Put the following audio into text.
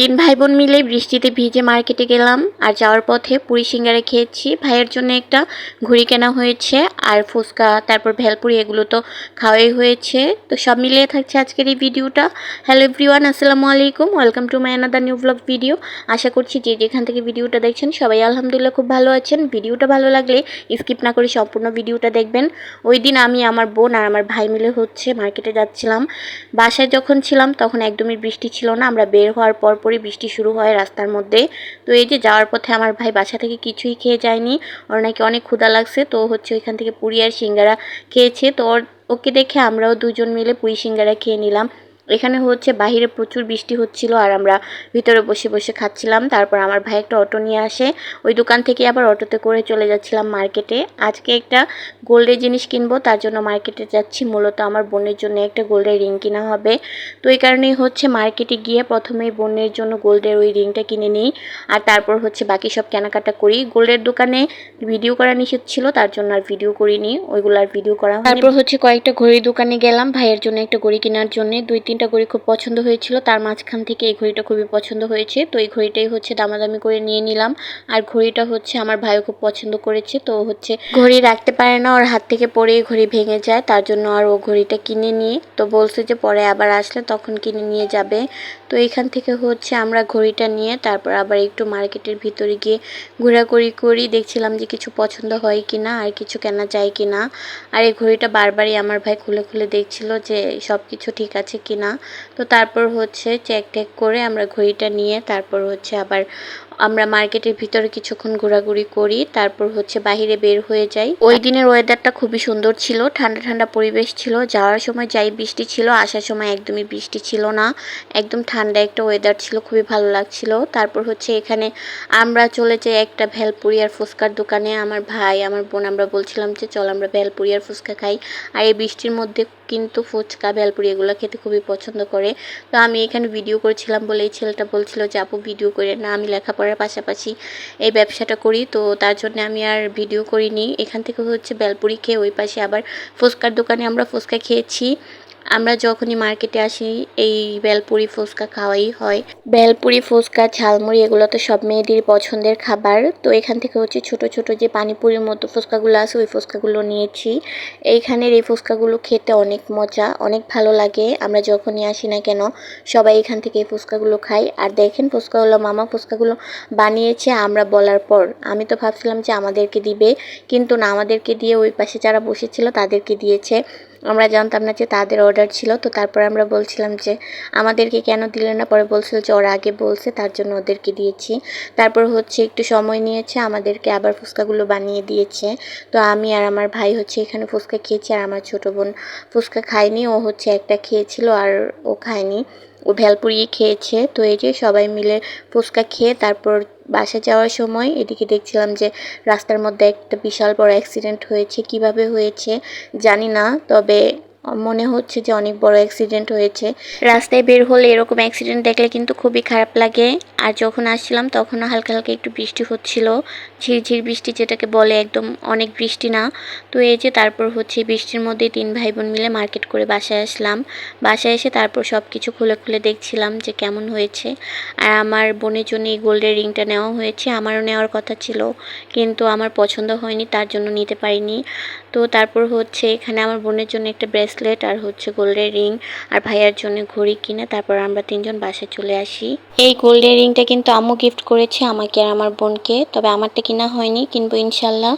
তিন ভাই বোন মিলে বৃষ্টিতে ভিজে মার্কেটে গেলাম আর যাওয়ার পথে পুরি সিঙ্গারা খেয়েছি। ভাইয়ের জন্য একটা ঘুড়ি কেনা হয়েছে আর ফুচকা, তারপর ভেলপুরি এগুলো তো খাওয়াই হয়েছে। তো সব মিলিয়ে থাকছে আজকের এই ভিডিওটা। হ্যালো এভরিওয়ান আসসালামু আলাইকুম। Welcome to my another new blog video আশা করছি যে যেখান থেকে ভিডিওটা দেখছেন সবাই আলহামদুলিল্লাহ খুব ভালো আছেন। ভিডিওটা ভালো লাগলে স্কিপ না করে সম্পূর্ণ ভিডিওটা দেখবেন। ওই দিন আমি, আমার বোন আর আমার ভাই মিলে হচ্ছে মার্কেটে যাচ্ছিলাম। বাসায় যখন ছিলাম তখন একদমই বৃষ্টি ছিল না, আমরা বের হওয়ার পরপরই বৃষ্টি শুরু হয় রাস্তার মধ্যে। তো এই যে যাওয়ার পথে আমার ভাই বাসা থেকে কিছুই খেয়ে যায়নি। ওর নাকি অনেক ক্ষুধা লাগছে। তো হচ্ছে ওইখান থেকে পুরি আর সিঙ্গারা খেয়েছে। তো ওর, ওকে দেখে আমরাও দুজন মিলে পুরি সিঙ্গারা খেয়ে নিলাম। এখানে হচ্ছে বাহিরে প্রচুর বৃষ্টি হচ্ছিল আর আমরা ভিতরে বসে বসে খাচ্ছিলাম। তারপর আমার ভাই একটা অটো নিয়ে আসে। ওই দোকান থেকে আবার অটোতে করে চলে যাচ্ছিলাম মার্কেটে। আজকে একটা গোল্ডের জিনিস কিনবো, তার জন্য মার্কেটে যাচ্ছি। মূলত আমার বোনের জন্য একটা গোল্ডের রিং কিনা হবে। তো এই কারণেই হচ্ছে মার্কেটে গিয়ে প্রথমেই বোনের জন্য গোল্ডের ওই রিংটা কিনে নিই। আর তারপর হচ্ছে বাকি সব কেনাকাটা করি। গোল্ডের দোকানে ভিডিও করা নিষেধ ছিল, তার জন্য আর ভিডিও করিনি। ওইগুলো আর ভিডিও করা তারপর হচ্ছে কয়েকটা ঘড়ির দোকানে গেলাম ভাইয়ের জন্য একটা ঘড়ি কেনার জন্য। দুই তিনটা ঘড়ি খুব পছন্দ হয়েছিল। তার মাঝখান থেকে এই ঘড়িটা খুবই পছন্দ হয়েছে। তো এই ঘড়িটাই হচ্ছে দামাদামি করে নিয়ে নিলাম। আর ঘড়িটা হচ্ছে আমার ভাইও খুব পছন্দ করেছে। তো হচ্ছে ঘড়ি রাখতে পারে না, ওর হাত থেকে পরেই ঘড়ি ভেঙে যায়। তার জন্য আর ও ঘড়িটা কিনে নিয়ে, তো বলছে যে পরে আবার আসলে তখন কিনে নিয়ে যাবে। তো এখান থেকে হচ্ছে আমরা ঘড়িটা নিয়ে তারপর আবার একটু মার্কেটের ভিতরে গিয়ে ঘোরাঘুরি করি। দেখছিলাম যে কিছু পছন্দ হয় কি না আর কিছু কেনা যায় কি না আর এই ঘড়িটা বারবারই আমার ভাই খুলে খুলে দেখছিল যে সব কিছু ঠিক আছে কি না তো তারপর হচ্ছে চেক টেক করে আমরা ঘড়িটা নিয়ে তারপর হচ্ছে আবার আমরা মার্কেটের ভিতরে কিছুক্ষণ ঘোরাঘুরি করি, তারপর হচ্ছে বাহিরে বের হয়ে যাই। ওই দিনের ওয়েদারটা খুবই সুন্দর ছিল, ঠান্ডা ঠান্ডা পরিবেশ ছিল, যাওয়ার সময় যাই বৃষ্টি ছিল, আসার সময় একদমই বৃষ্টি ছিল না, একদম ঠান্ডা একটা ওয়েদার ছিল, খুবই ভালো লাগছিল। তারপর হচ্ছে এখানে আমরা চলে যাই একটা ভেলপুরি আর ফুচকার দোকানে, আমার ভাই, আমার বোন, আমরা বলছিলাম যে চল আমরা ভেলপুরি আর ফুচকা খাই। আর এই বৃষ্টির মধ্যে কিন্তু ফুচকা, ভেলপুরি এগুলো খেতে খুবই পছন্দ করে। তো আমি এখানে ভিডিও করেছিলাম বলে এই ছেলেটা বলছিল যে, আপু ভিডিও করে না, আমি লেখাপড়ার পাশাপাশি এই ব্যবসাটা করি। তো তার জন্য আমি আর ভিডিও করিনি। এখান থেকে হচ্ছে বেলপুরি খেয়ে ওই পাশে আবার ফুচকার দোকানে আমরা ফুচকা খেয়েছি। আমরা যখনই মার্কেটে আসি, এই বেলপুরি ফুচকা খাওয়াই হয়। বেলপুরি ফুচকা, ঝালমুড়ি এগুলো তো সব মেয়েদের পছন্দের খাবার। তো এখান থেকে হচ্ছে ছোট ছোট যে পানিপুরির মতো ফুচকাগুলো আছে, ওই ফুচকাগুলো নিয়েছি। এইখানের এই ফুচকাগুলো খেতে অনেক মজা, অনেক ভালো লাগে। আমরা যখনই আসি না কেন, সবাই এখান থেকে এই ফুচকাগুলো খাই। আর দেখেন ফুচকাগুলো, মামা ফুচকাগুলো বানিয়েছে আমরা বলার পর। আমি তো ভাবছিলাম যে আমাদেরকে দিবে, কিন্তু না, আমাদেরকে দিয়ে ওই পাশে যারা বসেছিল তাদেরকে দিয়েছে। আমরা জানতাম না যে তাদের অর্ডার ছিল, তো তারপর আমরা বলছিলাম যে আমাদেরকে কেন দিলেন না? পরে বলছিল যে ওরা আগে বলছে, তার জন্য ওদেরকে দিয়েছি। তারপর হচ্ছে একটু সময় নিয়েছে, আমাদেরকে আবার ফুচকাগুলো বানিয়ে দিয়েছে। তো আমি আর আমার ভাই হচ্ছে এখানে ফুচকা খেয়েছি, আর আমার ছোটো বোন ফুচকা খায়নি। ও হচ্ছে একটা খেয়েছিল আর ও খায়নি। ও ভেলপুরি খেয়েছে। তো এই যে সবাই মিলে ফুচকা খেয়ে তারপর বাসা যাওয়ার সময় এদিকে দেখছিলাম যে রাস্তার মধ্যে একটা বিশাল বড় অ্যাক্সিডেন্ট হয়েছে, কীভাবে হয়েছে জানি না, তবে মনে হচ্ছে যে অনেক বড় অ্যাক্সিডেন্ট হয়েছে। রাস্তায় বের হলে এরকম অ্যাক্সিডেন্ট দেখলে কিন্তু খুবই খারাপ লাগে। আর যখন আসছিলাম তখনও হালকা হালকা একটু বৃষ্টি হচ্ছিল। ঝিরঝির বৃষ্টি যেটাকে বলে একদম অনেক বৃষ্টি না। তো এই যে তারপর হচ্ছে বৃষ্টির মধ্যে তিন ভাই বোন মিলে মার্কেট করে বাসায় আসলাম। বাসায় এসে তারপর সব কিছু খুলে খুলে দেখছিলাম যে কেমন হয়েছে। আর আমার বোনের জন্য এই গোল্ডের রিংটা নেওয়া হয়েছে। আমারও নেওয়ার কথা ছিল। কিন্তু আমার পছন্দ হয়নি, তার জন্য নিতে পারিনি। তো তারপর হচ্ছে এখানে আমার বোনের জন্য একটা ব্রেসলেট আর হচ্ছে গোল্ডের রিং আর ভাইয়ার জন্য ঘড়ি কিনে তারপর আমরা তিনজন বাসে চলে আসি। এই গোল্ডের রিংটা কিন্তু আম্মু গিফট করেছে আমাকে আর আমার বোনকে, তবে আমারটা কিনা হয়নি, কিনবো ইনশাল্লাহ।